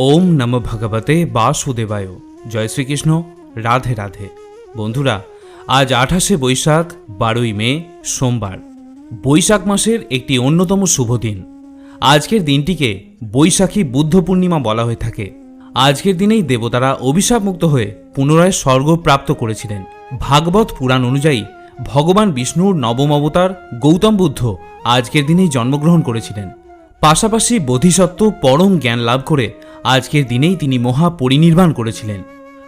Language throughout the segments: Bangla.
ওম নম ভগবতে বাসুদেবায়। জয় শ্রীকৃষ্ণ। রাধে রাধে। বন্ধুরা, আজ আঠাশে বৈশাখ, বারোই মে, সোমবার। বৈশাখ মাসের একটি অন্যতম শুভ দিন। আজকের দিনটিকে বৈশাখী বুদ্ধ পূর্ণিমা বলা হয়ে থাকে। আজকের দিনেই দেবতারা অভিশাপমুক্ত হয়ে পুনরায় স্বর্গ প্রাপ্ত করেছিলেন। ভাগবত পুরাণ অনুযায়ী ভগবান বিষ্ণুর নবম অবতার গৌতম বুদ্ধ আজকের দিনেই জন্মগ্রহণ করেছিলেন। পাশাপাশি বোধিসত্ত্ব পরম জ্ঞান লাভ করে আজকের দিনেই তিনি মহা পরিনির্বাণ করেছিলেন।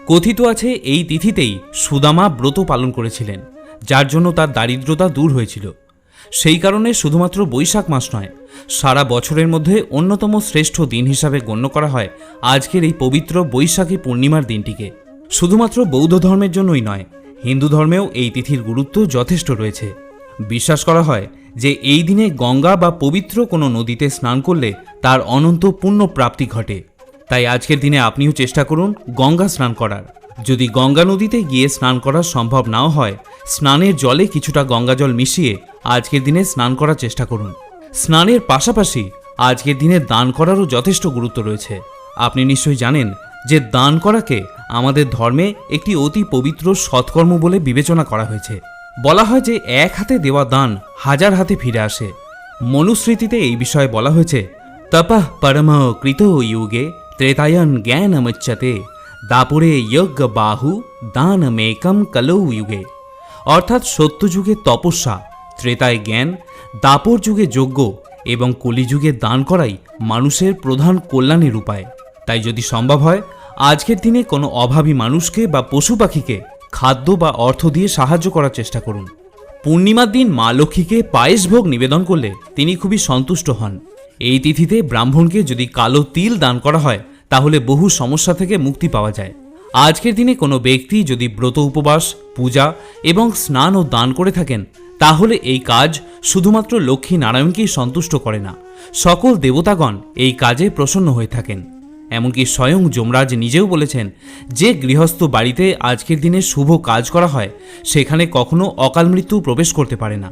কথিত আছে, এই তিথিতেই সুদামা ব্রত পালন করেছিলেন, যার জন্য তার দারিদ্রতা দূর হয়েছিল। সেই কারণে শুধুমাত্র বৈশাখ মাস নয়, সারা বছরের মধ্যে অন্যতম শ্রেষ্ঠ দিন হিসাবে গণ্য করা হয় আজকের এই পবিত্র বৈশাখী পূর্ণিমার দিনটিকে। শুধুমাত্র বৌদ্ধ ধর্মের জন্যই নয়, হিন্দু ধর্মেও এই তিথির গুরুত্ব যথেষ্ট রয়েছে। বিশ্বাস করা হয় যে এই দিনে গঙ্গা বা পবিত্র কোনো নদীতে স্নান করলে তার অনন্ত পুণ্য প্রাপ্তি ঘটে। তাই আজকের দিনে আপনিও চেষ্টা করুন গঙ্গা স্নান করার। যদি গঙ্গা নদীতে গিয়ে স্নান করা সম্ভব নাও হয়, স্নানের জলে কিছুটা গঙ্গাজল মিশিয়ে আজকের দিনে স্নান করার চেষ্টা করুন। স্নানের পাশাপাশি আজকের দিনে দান করারও যথেষ্ট গুরুত্ব রয়েছে। আপনি নিশ্চয়ই জানেন যে দান করাকে আমাদের ধর্মে একটি অতি পবিত্র সৎকর্ম বলে বিবেচনা করা হয়েছে। বলা হয় যে এক হাতে দেওয়া দান হাজার হাতে ফিরে আসে। মনুস্মৃতিতে এই বিষয়ে বলা হয়েছে, তপঃ পরম কৃত যুগে ত্রেতায়ন জ্ঞানমচ্যতে দাপুরে যজ্ঞ বাহু দানমেকম কলৌ যুগে অর্থাৎ সত্যযুগে তপস্যা ত্রেতায় জ্ঞান দাপর যুগে যজ্ঞ এবং কলিযুগে দান করাই মানুষের প্রধান কল্যাণের উপায় তাই যদি সম্ভব হয় আজকের দিনে কোনো অভাবী মানুষকে বা পশু পাখিকে খাদ্য বা অর্থ দিয়ে সাহায্য করার চেষ্টা করুন পূর্ণিমার দিন মা লক্ষ্মীকে পায়েস ভোগ নিবেদন করলে তিনি খুবই সন্তুষ্ট হন এই তিথিতে ব্রাহ্মণকে যদি কালো তিল দান করা হয় তাহলে বহু সমস্যা থেকে মুক্তি পাওয়া যায়। আজকের দিনে কোনো ব্যক্তি যদি ব্রত উপবাস, পূজা এবং স্নান ও দান করে থাকেন, তাহলে এই কাজ শুধুমাত্র লক্ষ্মী নারায়ণকেই সন্তুষ্ট করে না, সকল দেবতাগণ এই কাজে প্রসন্ন হয়ে থাকেন। এমনকি স্বয়ং যমরাজ নিজেও বলেছেন যে গৃহস্থ বাড়িতে আজকের দিনে শুভ কাজ করা হয়, সেখানে কখনো অকাল মৃত্যু প্রবেশ করতে পারে না।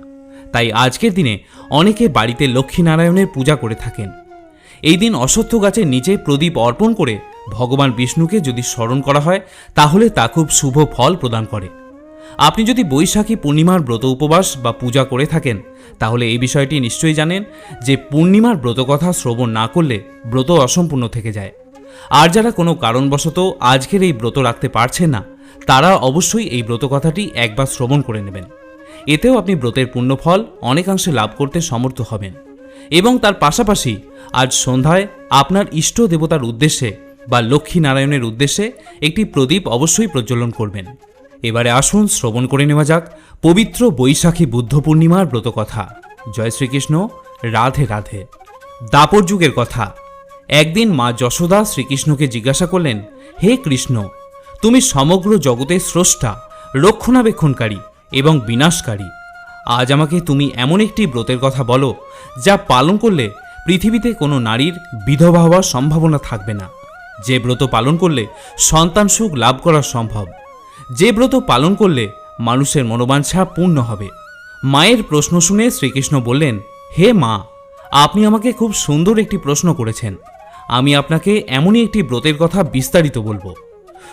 তাই আজকের দিনে অনেকে বাড়িতে লক্ষ্মীনারায়ণের পূজা করে থাকেন। এই দিন অশ্বত্থ গাছের নিচে প্রদীপ অর্পণ করে ভগবান বিষ্ণুকে যদি স্মরণ করা হয়, তাহলে তা খুব শুভ ফল প্রদান করে। আপনি যদি বৈশাখী পূর্ণিমার ব্রত উপবাস বা পূজা করে থাকেন, তাহলে এই বিষয়টি নিশ্চয়ই জানেন যে পূর্ণিমার ব্রতকথা শ্রবণ না করলে ব্রত অসম্পূর্ণ থেকে যায়। আর যারা কোনো কারণবশত আজকের এই ব্রত রাখতে পারছেন না, তারা অবশ্যই এই ব্রত কথাটি একবার শ্রবণ করে নেবেন। এতেও আপনি ব্রতের পুণ্যফল অনেকাংশে লাভ করতে সমর্থ হবেন। এবং তার পাশাপাশি আজ সন্ধ্যায় আপনার ইষ্ট দেবতার উদ্দেশ্যে বা লক্ষ্মী নারায়ণের উদ্দেশ্যে একটি প্রদীপ অবশ্যই প্রজ্বলন করবেন। এবারে আসুন শ্রবণ করে নেওয়া যাক পবিত্র বৈশাখী বুদ্ধ পূর্ণিমার ব্রতকথা। জয় শ্রীকৃষ্ণ, রাধে রাধে। দাপর যুগের কথা। একদিন মা যশোদা শ্রীকৃষ্ণকে জিজ্ঞাসা করলেন, হে কৃষ্ণ, তুমি সমগ্র জগতের স্রষ্টা, রক্ষণাবেক্ষণকারী এবং বিনাশকারী আজ আমাকে তুমি এমন একটি ব্রতের কথা বলো, যা পালন করলে পৃথিবীতে কোনো নারীর বিধবা হওয়ার সম্ভাবনা থাকবে না। যে ব্রত পালন করলে সন্তান সুখ লাভ করা সম্ভব। যে ব্রত পালন করলে মানুষের মনোবাঞ্ছা পূর্ণ হবে। মায়ের প্রশ্ন শুনে শ্রীকৃষ্ণ বললেন, হে মা, আপনি আমাকে খুব সুন্দর একটি প্রশ্ন করেছেন। আমি আপনাকে এমনই একটি ব্রতের কথা বিস্তারিত বলব।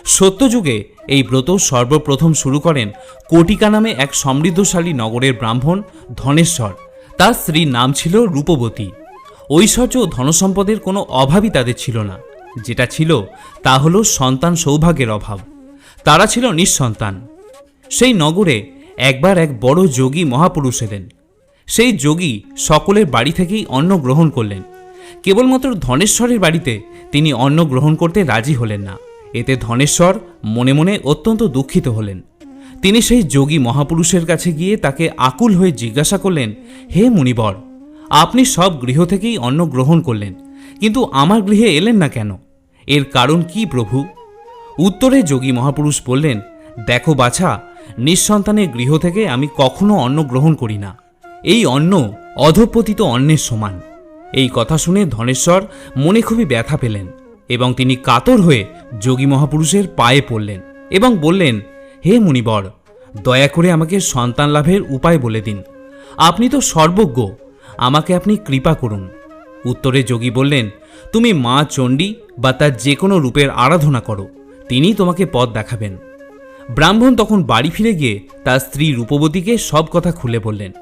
সত্যযুগে এই ব্রত সর্বপ্রথম শুরু করেন কোটিকা নামে এক সমৃদ্ধশালী নগরের ব্রাহ্মণ ধনেশ্বর। তার স্ত্রীর নাম ছিল রূপবতী। ঐশ্বর্য ও ধনসম্পদের কোনো অভাবই তাদের ছিল না। যেটা ছিল, তা হলো সন্তান সৌভাগ্যের অভাব। তারা ছিল নিঃসন্তান। সেই নগরে একবার এক বড় যোগী মহাপুরুষ এলেন। সেই যোগী সকলের বাড়ি থেকেই অন্ন গ্রহণ করলেন। কেবলমাত্র ধনেশ্বরের বাড়িতে তিনি অন্ন গ্রহণ করতে রাজি হলেন না। এতে ধনেশ্বর মনে মনে অত্যন্ত দুঃখিত হলেন। তিনি সেই যোগী মহাপুরুষের কাছে গিয়ে তাকে আকুল হয়ে জিজ্ঞাসা করলেন, হে মুনিবর, আপনি সব গৃহ থেকেই অন্ন গ্রহণ করলেন, কিন্তু আমার গৃহে এলেন না কেন? এর কারণ কি প্রভু? উত্তরে যোগী মহাপুরুষ বললেন, দেখো বাছা নিঃসন্তানের গৃহ থেকে আমি কখনো অন্ন গ্রহণ করি না। এই অন্ন অধপতিত অন্নের সমান। এই কথা শুনে ধনেশ্বর মনে খুবই ব্যথা পেলেন। এবং তিনি কাতর হয়ে যোগী মহাপুরুষের পায়ে পড়লেন এবং বললেন, হে মুনিবর, দয়া করে আমাকে সন্তান লাভের উপায় বলে দিন। আপনি তো সর্বজ্ঞ, আমাকে আপনি কৃপা করুন। উত্তরে যোগী বললেন, তুমি মা চণ্ডী বা তার যে কোনো রূপের আরাধনা করো তিনি তোমাকে পথ দেখাবেন। ব্রাহ্মণ তখন বাড়ি ফিরে গিয়ে তার স্ত্রী রূপবতীকে সব কথা খুলে বললেন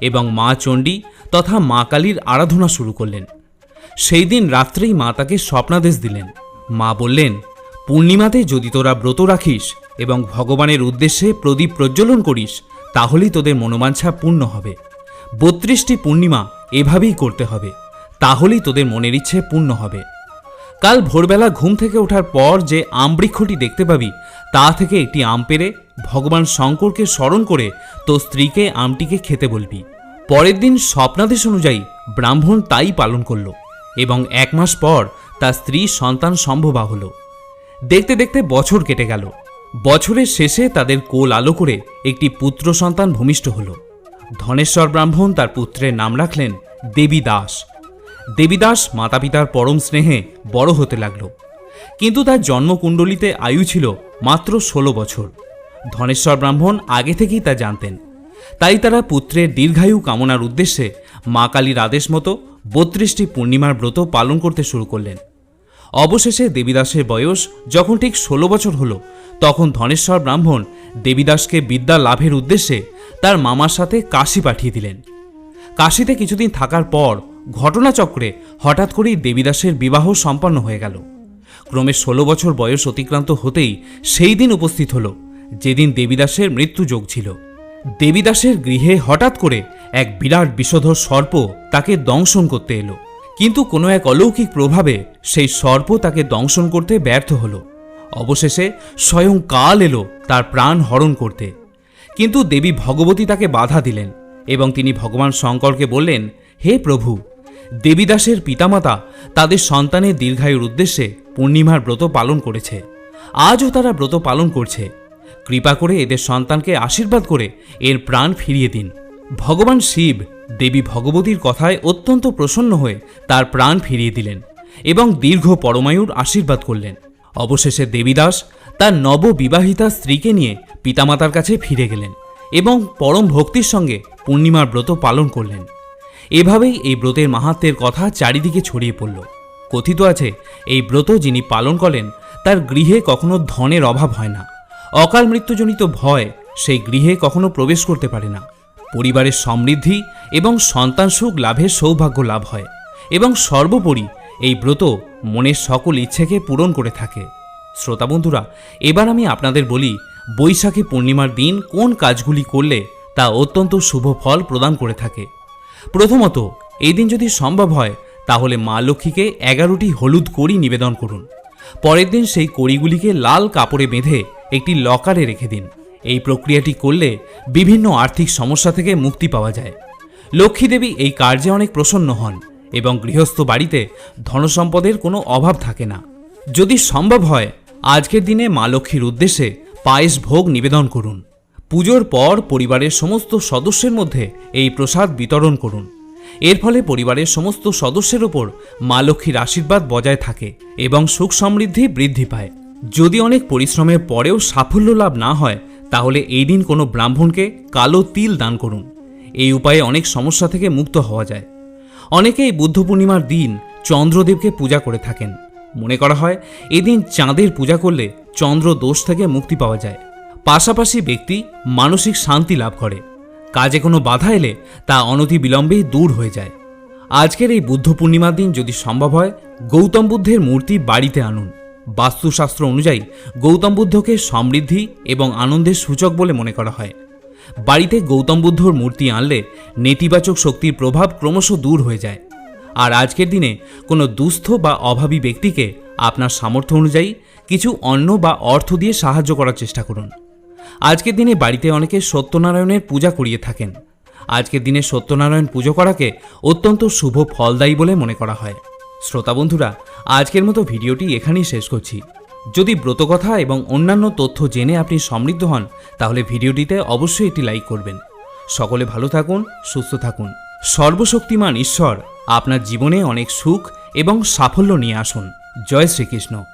এবং মা চণ্ডী তথা মা কালীর আরাধনা শুরু করলেন। সেই দিন রাত্রেই মা তাকে স্বপ্নাদেশ দিলেন। মা বললেন, পূর্ণিমাতে যদি তোরা ব্রত রাখিস এবং ভগবানের উদ্দেশ্যে প্রদীপ প্রজ্বলন করিস, তাহলেই তোদের মনোবাঞ্ছা পূর্ণ হবে। বত্রিশটি পূর্ণিমা এভাবেই করতে হবে, তাহলেই তোদের মনের ইচ্ছে পূর্ণ হবে। কাল ভোরবেলা ঘুম থেকে ওঠার পর যে আম বৃক্ষটি দেখতে পাবি, তা থেকে একটি আম পেরে ভগবান শঙ্করকে স্মরণ করে তো স্ত্রীকে আমটিকে খেতে বলবি। পরের দিন স্বপ্নাদেশ অনুযায়ী ব্রাহ্মণ তাই পালন করল। এবং এক মাস পর তার স্ত্রী সন্তান সম্ভবা হল। দেখতে দেখতে বছর কেটে গেল। বছরের শেষে তাদের কোল আলো করে একটি পুত্র সন্তান ভূমিষ্ঠ হল। ধনেশ্বর ব্রাহ্মণ তার পুত্রের নাম রাখলেন দেবী দাস দেবীদাস মাতা পিতার পরম স্নেহে বড় হতে লাগল। কিন্তু তার জন্মকুণ্ডলিতে আয়ু ছিল মাত্র ষোলো বছর। ধনেশ্বর ব্রাহ্মণ আগে থেকেই তা জানতেন। তাই তারা পুত্রের দীর্ঘায়ু কামনার উদ্দেশ্যে মা কালীর আদেশ মতো বত্রিশটি পূর্ণিমার ব্রত পালন করতে শুরু করলেন। অবশেষে দেবীদাসের বয়স যখন ঠিক ষোলো বছর হলো, তখন ধনেশ্বর ব্রাহ্মণ দেবীদাসকে বিদ্যা লাভের উদ্দেশ্যে তার মামার সাথে কাশি পাঠিয়ে দিলেন। কাশিতে কিছুদিন থাকার পর ঘটনাচক্রে হঠাৎ করেই দেবীদাসের বিবাহ সম্পন্ন হয়ে গেল। ক্রমে ষোলো বছর বয়স অতিক্রান্ত হতেই সেই দিন উপস্থিত হল, যেদিন দেবীদাসের মৃত্যুযোগ ছিল। দেবীদাসের গৃহে হঠাৎ করে এক বিরাট বিষধর সর্প তাকে দংশন করতে এলো। কিন্তু কোনো এক অলৌকিক প্রভাবে সেই সর্প তাকে দংশন করতে ব্যর্থ হলো। অবশেষে স্বয়ং কাল এলো তার প্রাণ হরণ করতে। কিন্তু দেবী ভগবতী তাকে বাধা দিলেন এবং তিনি ভগবান শঙ্করকে বললেন, হে প্রভু, দেবীদাসের পিতামাতা তাদের সন্তানের দীর্ঘায়ুর উদ্দেশ্যে পূর্ণিমার ব্রত পালন করেছে। আজও তারা ব্রত পালন করছে। কৃপা করে এদের সন্তানকে আশীর্বাদ করে এর প্রাণ ফিরিয়ে দিন। ভগবান শিব দেবী ভগবতীর কথায় অত্যন্ত প্রসন্ন হয়ে তার প্রাণ ফিরিয়ে দিলেন এবং দীর্ঘ পরমায়ুর আশীর্বাদ করলেন। অবশেষে দেবীদাস তার নববিবাহিতা স্ত্রীকে নিয়ে পিতামাতার কাছে ফিরে গেলেন এবং পরম ভক্তির সঙ্গে পূর্ণিমার ব্রত পালন করলেন। এভাবেই এই ব্রতের মাহাত্মের কথা চারিদিকে ছড়িয়ে পড়ল। কথিত আছে, এই ব্রত যিনি পালন করেন, তার গৃহে কখনো ধনের অভাব হয় না। অকাল মৃত্যুজনিত ভয় সেই গৃহে কখনো প্রবেশ করতে পারে না। পরিবারের সমৃদ্ধি এবং সন্তান সুখ লাভের সৌভাগ্য লাভ হয় এবং সর্বোপরি এই ব্রত মনের সকল ইচ্ছেকে পূরণ করে থাকে। শ্রোতা বন্ধুরা, এবার আমি আপনাদের বলি, বৈশাখী পূর্ণিমার দিন কোন কাজগুলি করলে তা অত্যন্ত শুভ ফল প্রদান করে থাকে। প্রথমত, এই দিন যদি সম্ভব হয়, তাহলে মা লক্ষ্মীকে এগারোটি হলুদ কড়ি নিবেদন করুন। পরের দিন সেই কড়িগুলিকে লাল কাপড়ে বেঁধে একটি লকারে রেখে দিন। এই প্রক্রিয়াটি করলে বিভিন্ন আর্থিক সমস্যা থেকে মুক্তি পাওয়া যায়। লক্ষ্মী দেবী এই কার্যে অনেক প্রসন্ন হন এবং গৃহস্থ বাড়িতে ধনসম্পদের কোনো অভাব থাকে না। যদি সম্ভব হয়, আজকের দিনে মা লক্ষ্মীর উদ্দেশ্যে পায়েস ভোগ নিবেদন করুন। পুজোর পর পরিবারের সমস্ত সদস্যের মধ্যে এই প্রসাদ বিতরণ করুন। এর ফলে পরিবারের সমস্ত সদস্যের ওপর মা লক্ষ্মীর আশীর্বাদ বজায় থাকে এবং সুখ সমৃদ্ধি বৃদ্ধি পায়। যদি অনেক পরিশ্রমের পরেও সাফল্য লাভ না হয়, তাহলে এই দিন কোনো ব্রাহ্মণকে কালো তিল দান করুন। এই উপায়ে অনেক সমস্যা থেকে মুক্ত হওয়া যায়। অনেকেই বুদ্ধ পূর্ণিমার দিন চন্দ্রদেবকে পূজা করে থাকেন। মনে করা হয়, এদিন চাঁদের পূজা করলে চন্দ্র দোষ থেকে মুক্তি পাওয়া যায়। পাশাপাশি ব্যক্তি মানসিক শান্তি লাভ করে। কাজে কোনো বাধা এলে তা অনতি বিলম্বেই দূর হয়ে যায়। আজকের এই বুদ্ধ পূর্ণিমার দিন যদি সম্ভব হয়, গৌতম বুদ্ধের মূর্তি বাড়িতে আনুন। বাস্তুশাস্ত্র অনুযায়ী গৌতম বুদ্ধকে সমৃদ্ধি এবং আনন্দের সূচক বলে মনে করা হয়। বাড়িতে গৌতম বুদ্ধর মূর্তি আনলে নেতিবাচক শক্তির প্রভাব ক্রমশ দূর হয়ে যায়। আর আজকের দিনে কোনো দুস্থ বা অভাবী ব্যক্তিকে আপনার সামর্থ্য অনুযায়ী কিছু অন্ন বা অর্থ দিয়ে সাহায্য করার চেষ্টা করুন। আজকের দিনে বাড়িতে অনেকে সত্যনারায়ণের পূজা করিয়ে থাকেন। আজকের দিনে সত্যনারায়ণ পুজো করাকে অত্যন্ত শুভ ফলদায়ী বলে মনে করা হয়। শ্রোতা বন্ধুরা, আজকের মতো ভিডিওটি এখানেই শেষ করছি। যদি ব্রতকথা এবং অন্যান্য তথ্য জেনে আপনি সমৃদ্ধ হন, তাহলে ভিডিওটিতে অবশ্যই একটি লাইক করবেন। সকলে ভালো থাকুন, সুস্থ থাকুন। সর্বশক্তিমান ঈশ্বর আপনার জীবনে অনেক সুখ এবং সাফল্য নিয়ে আসুন। জয় শ্রীকৃষ্ণ।